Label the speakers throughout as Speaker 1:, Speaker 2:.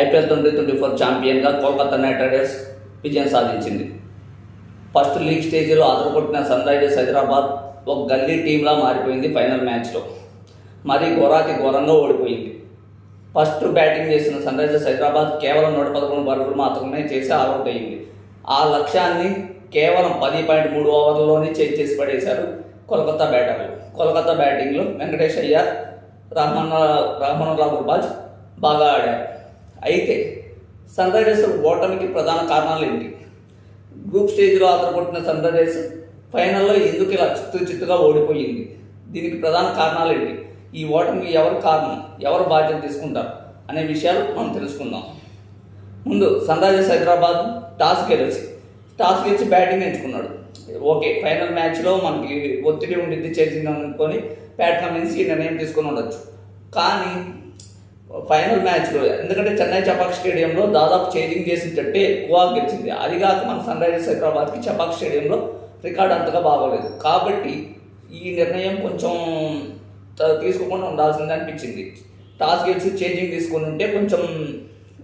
Speaker 1: IPL twenty twenty four ఛాంపియన్గా Kolkata Knight Riders విజయం సాధించింది. ఫస్ట్ లీగ్ స్టేజ్లో అదరగొట్టిన సన్ రైజర్స్ హైదరాబాద్ ఒక గల్లీ టీంలా మారిపోయింది ఫైనల్ మ్యాచ్లో. మరీ ఘోరాతి ఘోరంగా ఓడిపోయింది. ఫస్ట్ బ్యాటింగ్ చేసిన సన్ రైజర్స్ హైదరాబాద్ కేవలం నూట పదకొండు పరుగులు మాత్రమే చేసి ఆల్అౌట్ అయింది. ఆ లక్ష్యాన్ని కేవలం పది పాయింట్ మూడు ఓవర్లలోనే చేంజ్ చేసి పడేశారు కోల్కతా బ్యాటర్లు. కోల్కతా బ్యాటింగ్లో వెంకటేష్ అయ్యర్ రహమాన్ రహమాన్ రావు గుర్బాజ్ బాగా ఆడారు. అయితే సన్ రైజర్స్ ఓటమికి ప్రధాన కారణాలు ఏంటి? గ్రూప్ స్టేజ్లో ఆధారపడిన సన్ రైజర్స్ ఫైనల్లో ఎందుకు ఇలా చిత్తు చిత్తుగా ఓడిపోయింది? దీనికి ప్రధాన కారణాలు ఏంటి? ఈ ఓటమికి ఎవరు కారణం? ఎవరు బాధ్యత తీసుకుంటారు? అనే విషయాలు మనం తెలుసుకుందాం. ముందు సన్ రైజర్స్ హైదరాబాద్ టాస్ గెలిచి టాస్ గెలిచి బ్యాటింగ్ ఎంచుకున్నాడు. ఓకే ఫైనల్ మ్యాచ్లో మనకి ఒత్తిడి ఉండింది చేసింది అనుకొని బ్యాట్ కమిన్స్ ఈ నిర్ణయం తీసుకుని ఉండొచ్చు. కానీ ఫైనల్ మ్యాచ్లో ఎందుకంటే చెన్నై చపాక్ స్టేడియంలో దాదాపు చేంజింగ్ చేసినట్టే ఎక్కువ గెలిచింది. అది కాక మన సన్ రైజర్స్ హైదరాబాద్కి చపాక్ స్టేడియంలో రికార్డ్ అంతగా బాగోలేదు. కాబట్టి ఈ నిర్ణయం కొంచెం తీసుకోకుండా ఉండాల్సింది అనిపించింది. టాస్ గెలిచి చేంజింగ్ తీసుకుని ఉంటే కొంచెం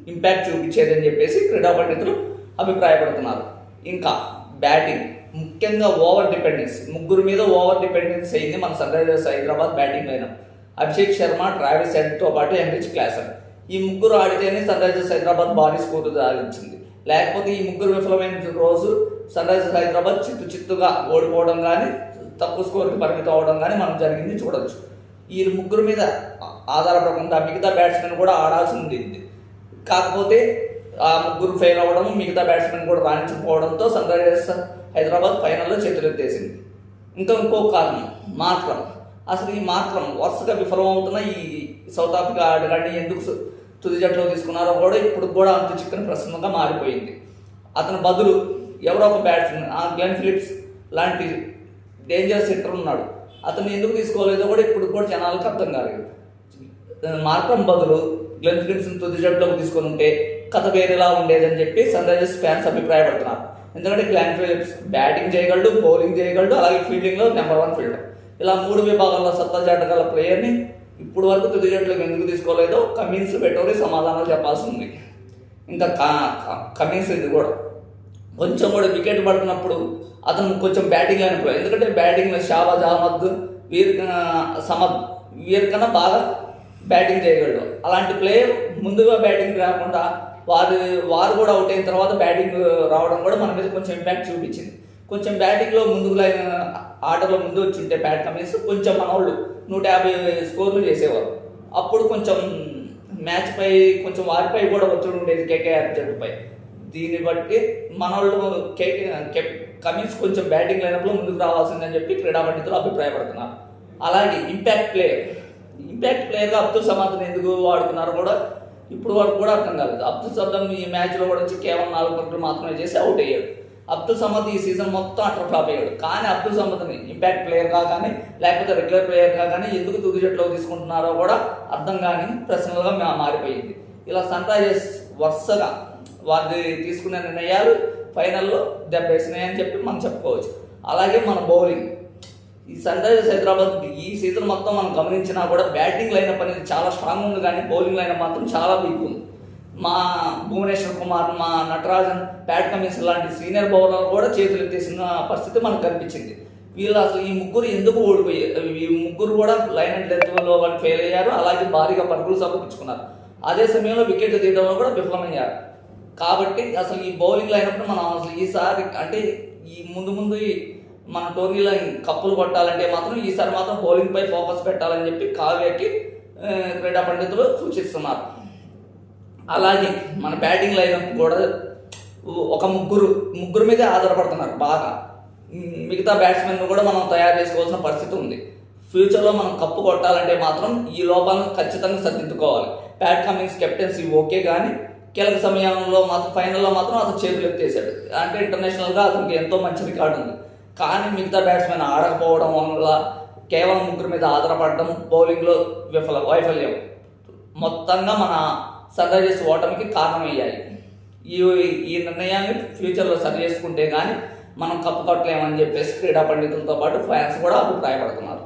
Speaker 1: ఇంపాక్ట్ చూపించేదని చెప్పేసి క్రీడా పండితులు అభిప్రాయపడుతున్నారు. ఇంకా బ్యాటింగ్. ముఖ్యంగా ఓవర్ డిపెండెన్స్. ముగ్గురు మీద ఓవర్ డిపెండెన్స్ అయింది మన సన్ రైజర్స్ హైదరాబాద్ బ్యాటింగ్ అయినా అభిషేక్ శర్మ ట్రావిస్ హెడ్తో పాటు ఎంరిచ్ క్లాసర్. ఈ ముగ్గురు ఆడితేనే సన్ రైజర్స్ హైదరాబాద్ భారీ స్కోర్ సాధించింది. లేకపోతే ఈ ముగ్గురు విఫలమైన రోజు సన్ రైజర్స్ హైదరాబాద్ చిత్తు చిత్తుగా ఓడిపోవడం కానీ తక్కువ స్కోర్కి పరిమితం అవడం కానీ మనం జరిగింది చూడవచ్చు ఈ ముగ్గురు మీద ఆధారపడకుండా మిగతా బ్యాట్స్మెన్ కూడా ఆడాల్సి ఉంది కాకపోతే ఆ ముగ్గురు ఫెయిల్ అవ్వడం మిగతా బ్యాట్స్మెన్ కూడా రాణించకపోవడంతో సన్ రైజర్స్ హైదరాబాద్ ఫైనల్లో చేతులెత్తేసింది. ఇంకా ఇంకో కారణం మాత్రం అసలు ఈ మాత్రం వరుసగా విఫలమవుతున్న ఈ సౌత్ ఆఫ్రికా ఆటగాడిని ఎందుకు తుది జట్టులో తీసుకున్నారో కూడా ఇప్పుడు కూడా అంత చిక్కని ప్రశ్నగా మారిపోయింది. అతని బదులు ఎవరో ఒక బ్యాట్స్మెన్ ఆ గ్లెన్ ఫిలిప్స్ లాంటి డేంజర్ సెంటర్ ఉన్నాడు. అతను ఎందుకు తీసుకోలేదో కూడా ఇప్పుడు కూడా జనాలకు అర్థం కాలేదు. మార్కం బదులు గ్లెన్ ఫిలిప్స్ని తుది జట్టులోకి తీసుకొని ఉంటే కథ వేరేలా ఉండేదని చెప్పి సన్ రైజర్స్ ఫ్యాన్స్ అభిప్రాయపడుతున్నారు. ఎందుకంటే గ్లెన్ ఫిలిప్స్ బ్యాటింగ్ చేయగలడు బౌలింగ్ చేయగలడు అలాగే ఫీల్డింగ్లో నెంబర్ వన్ ఫీల్డర్. ఇలా మూడు విభాగాల్లో సత్తా చాటగల ప్లేయర్ని ఇప్పుడు వరకు తుది జట్లకు ఎందుకు తీసుకోలేదో కమిన్స్ పెటోరి సమాధానాలు చెప్పాల్సి ఉంది ఇంకా క- కమిన్స్ ఇది కూడా. కొంచెం కూడా వికెట్ పడుతున్నప్పుడు అతను కొంచెం బ్యాటింగ్ అనిపోయాడు ఎందుకంటే బ్యాటింగ్లో షాబాజ్ అహ్మద్ వీర్ సమద్ వీరికన్నా బాగా బ్యాటింగ్ చేయగలడు. అలాంటి ప్లేయర్ ముందుగా బ్యాటింగ్ రాకుండా వారు వారు కూడా అవుట్ అయిన తర్వాత బ్యాటింగ్ రావడం కూడా మన మీద కొంచెం ఇంపాక్ట్ చూపించింది. కొంచెం బ్యాటింగ్లో ముందుకు లైన్ ఆటలో ముందు వచ్చి ఉంటే బ్యాట్ కమిన్స్ కొంచెం మన వాళ్ళు నూట యాభై స్కోర్లు చేసేవారు. అప్పుడు కొంచెం మ్యాచ్ పై కొంచెం వారిపై కూడా ఒత్తిడి ఉండేది కేకేఆర్ జట్టుపై దీన్ని బట్టి మన వాళ్ళు కేకే కమిన్స్ కొంచెం బ్యాటింగ్ లైనప్లో ముందుకు రావాల్సిందని చెప్పి క్రీడా పండితులు అభిప్రాయపడుతున్నారు. అలాగే ఇంపాక్ట్ ప్లేయర్ ఇంపాక్ట్ ప్లేయర్గా అబ్దుల్ సమాద్ని ఎందుకు వాడుతున్నారు కూడా ఇప్పుడు వరకు కూడా అర్థం కాలేదు. అబ్దుల్ సమాద్ ఈ మ్యాచ్లో కూడా వచ్చి కేవలం నాలుగు పరుగులు మాత్రమే చేసి అవుట్ అయ్యాడు. అబ్దుల్ సమద్ ఈ సీజన్ మొత్తం అట్లా ఫ్లాప్ అయ్యాడు. కానీ అబ్దుల్ సమద్ని ఇంపాక్ట్ ప్లేయర్గా కానీ లేకపోతే రెగ్యులర్ ప్లేయర్గా కానీ ఎందుకు తుది జట్టులోకి తీసుకుంటున్నారో కూడా అర్థం కాని ప్రశ్నలుగా మా- మారిపోయింది. ఇలా సన్ రైజర్స్ వరుసగా వారి తీసుకునే నిర్ణయాలు ఫైనల్లో దెబ్బేసినాయని చెప్పి మనం చెప్పుకోవచ్చు. అలాగే మన బౌలింగ్. ఈ సన్ రైజర్స్ హైదరాబాద్ ఈ సీజన్ మొత్తం మనం గమనించినా కూడా బ్యాటింగ్ లైనప్ అనేది చాలా స్ట్రాంగ్ ఉంది కానీ బౌలింగ్ లైనప్ మాత్రం చాలా వీక్ ఉంది. మా భువనేశ్వర్ కుమార్ మా నటరాజన్ ప్యాట్ కమిన్స్ లాంటి సీనియర్ బౌలర్లు కూడా చేతులు ఎత్తేసిన పరిస్థితి మనకు కనిపించింది. వీళ్ళు అసలు ఈ ముగ్గురు ఎందుకు ఓడిపోయారు ఈ ముగ్గురు కూడా లైన్ అండ్ లెంత్లో వాళ్ళు ఫెయిల్ అయ్యారు అలాగే భారీగా పరుగులు సమర్పించుకున్నారు అదే సమయంలో వికెట్ తీయడంలో కూడా విఫలమయ్యారు. కాబట్టి అసలు ఈ బౌలింగ్ లైనప్పుడు మనం అసలు ఈసారి అంటే ఈ ముందు ముందు మన టోర్నీలో కప్పులు కొట్టాలంటే మాత్రం ఈసారి మాత్రం బౌలింగ్ పై ఫోకస్ పెట్టాలని చెప్పి కావ్యకి క్రీడా పండితులు సూచిస్తున్నారు. అలాగే మన బ్యాటింగ్ లైన్ కూడా ఒక ముగ్గురు ముగ్గురు మీదే ఆధారపడుతున్నారు బాగా. మిగతా బ్యాట్స్మెన్ కూడా మనం తయారు చేసుకోవాల్సిన పరిస్థితి ఉంది. ఫ్యూచర్లో మనం కప్పు కొట్టాలంటే మాత్రం ఈ లోపాలను ఖచ్చితంగా సర్దిద్దుకోవాలి. ప్యాట్ కమింగ్స్ కెప్టెన్సీ ఓకే కానీ కీలక సమయంలో మాత్రం ఫైనల్లో మాత్రం అతను చేతులు ఎత్తేసాడు. అంటే ఇంటర్నేషనల్గా అతనికి ఎంతో మంచి రికార్డు ఉంది. కానీ మిగతా బ్యాట్స్మెన్ ఆడకపోవడం వల్ల కేవలం ముగ్గురు మీద ఆధారపడడం బౌలింగ్లో విఫల వైఫల్యం. మొత్తంగా మన సన్ రైజర్స్ ఓటమికి కారణమయ్యాయి. ఈ ఈ నిర్ణయాన్ని ఫ్యూచర్లో సరి చేసుకుంటే కానీ మనం కప్పు కొట్టలేమని చెప్పేసి క్రీడా పండితులతో పాటు ఫ్యాన్స్ కూడా అభిప్రాయపడుతున్నారు.